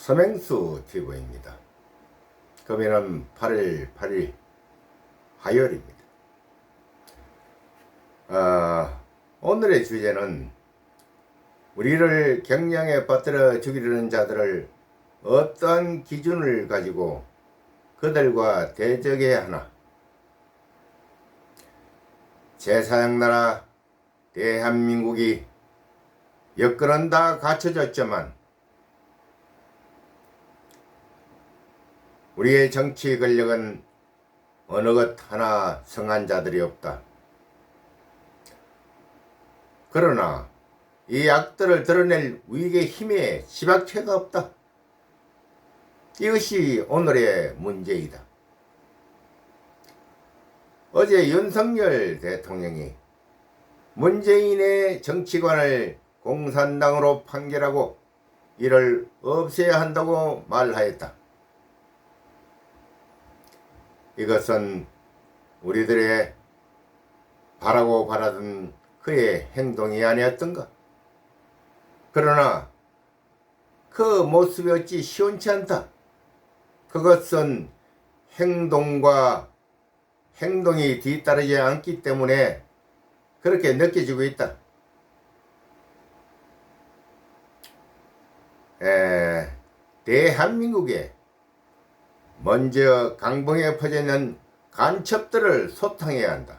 서맹수 TV입니다. 금일은 8일 8일 화요일입니다. 아, 오늘의 주제는 우리를 경량에 빠뜨려 죽이려는 자들을 어떠한 기준을 가지고 그들과 대적해야 하나? 제4양나라 대한민국이 여건은 다 갖춰졌지만 우리의 정치 권력은 어느 것 하나 성한 자들이 없다. 그러나 이 악들을 드러낼 위기의 힘에 지박체가 없다. 이것이 오늘의 문제이다. 어제 윤석열 대통령이 문재인의 정치관을 공산당으로 판결하고 이를 없애야 한다고 말하였다. 이것은 우리들의 바라고 바라던 그의 행동이 아니었던가? 그러나 그 모습이 어찌 시원치 않다. 그것은 행동과 행동이 뒤따르지 않기 때문에 그렇게 느껴지고 있다. 에, 대한민국에 먼저 강봉에 퍼져 있는 간첩들을 소탕해야 한다.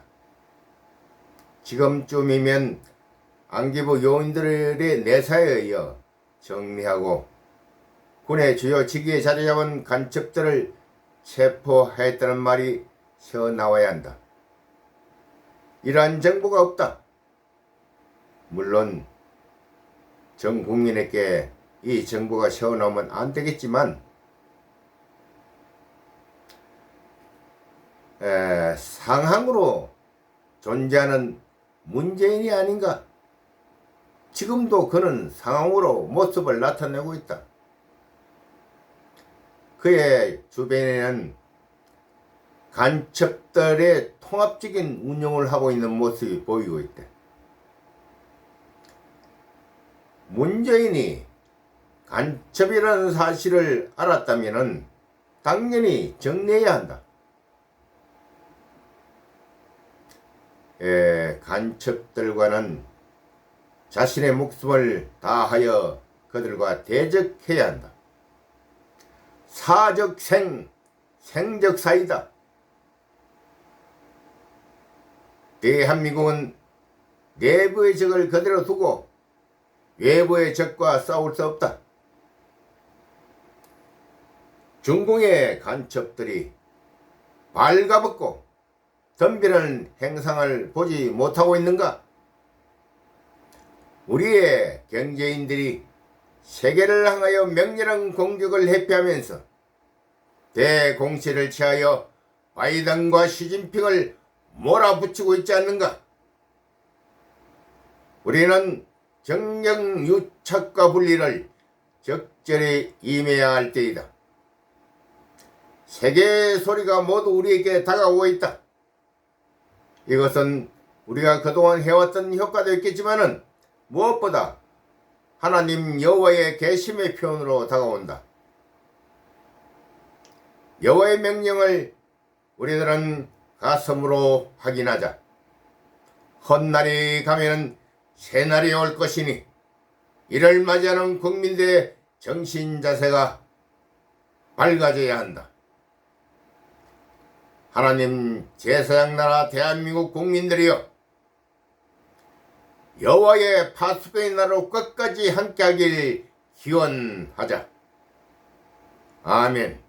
지금쯤이면 안기부 요인들의 내사에 의해 정리하고 군의 주요 직위에 자리 잡은 간첩들을 체포하였다는 말이 새어 나와야 한다. 이러한 정보가 없다. 물론 전 국민에게 이 정보가 새어 나오면 안 되겠지만 에, 상황으로 존재하는 문재인이 아닌가? 지금도 그는 상황으로 모습을 나타내고 있다. 그의 주변에는 간첩들의 통합적인 운영을 하고 있는 모습이 보이고 있다. 문재인이 간첩이라는 사실을 알았다면 당연히 정리해야 한다. 간첩들과는 자신의 목숨을 다하여 그들과 대적해야 한다. 사적 생, 생적 사이다. 대한민국은 내부의 적을 그대로 두고 외부의 적과 싸울 수 없다. 중공의 간첩들이 발가벗고 덤비는 행상을 보지 못하고 있는가? 우리의 경제인들이 세계를 향하여 맹렬한 공격을 회피하면서 대공세를 취하여 바이든과 시진핑을 몰아붙이고 있지 않는가? 우리는 정령 유착과 분리를 적절히 임해야 할 때이다. 세계의 소리가 모두 우리에게 다가오고 있다. 이것은 우리가 그동안 해왔던 효과도 있겠지만은 무엇보다 하나님 여호와의 계심의 표현으로 다가온다. 여호와의 명령을 우리들은 가슴으로 확인하자. 헛날이 가면은 새날이 올 것이니 이를 맞이하는 국민들의 정신 자세가 밝아져야 한다. 하나님 제사장 나라 대한민국 국민들이여 여호와의 파수꾼의 나라로 끝까지 함께하길 기원하자. 아멘.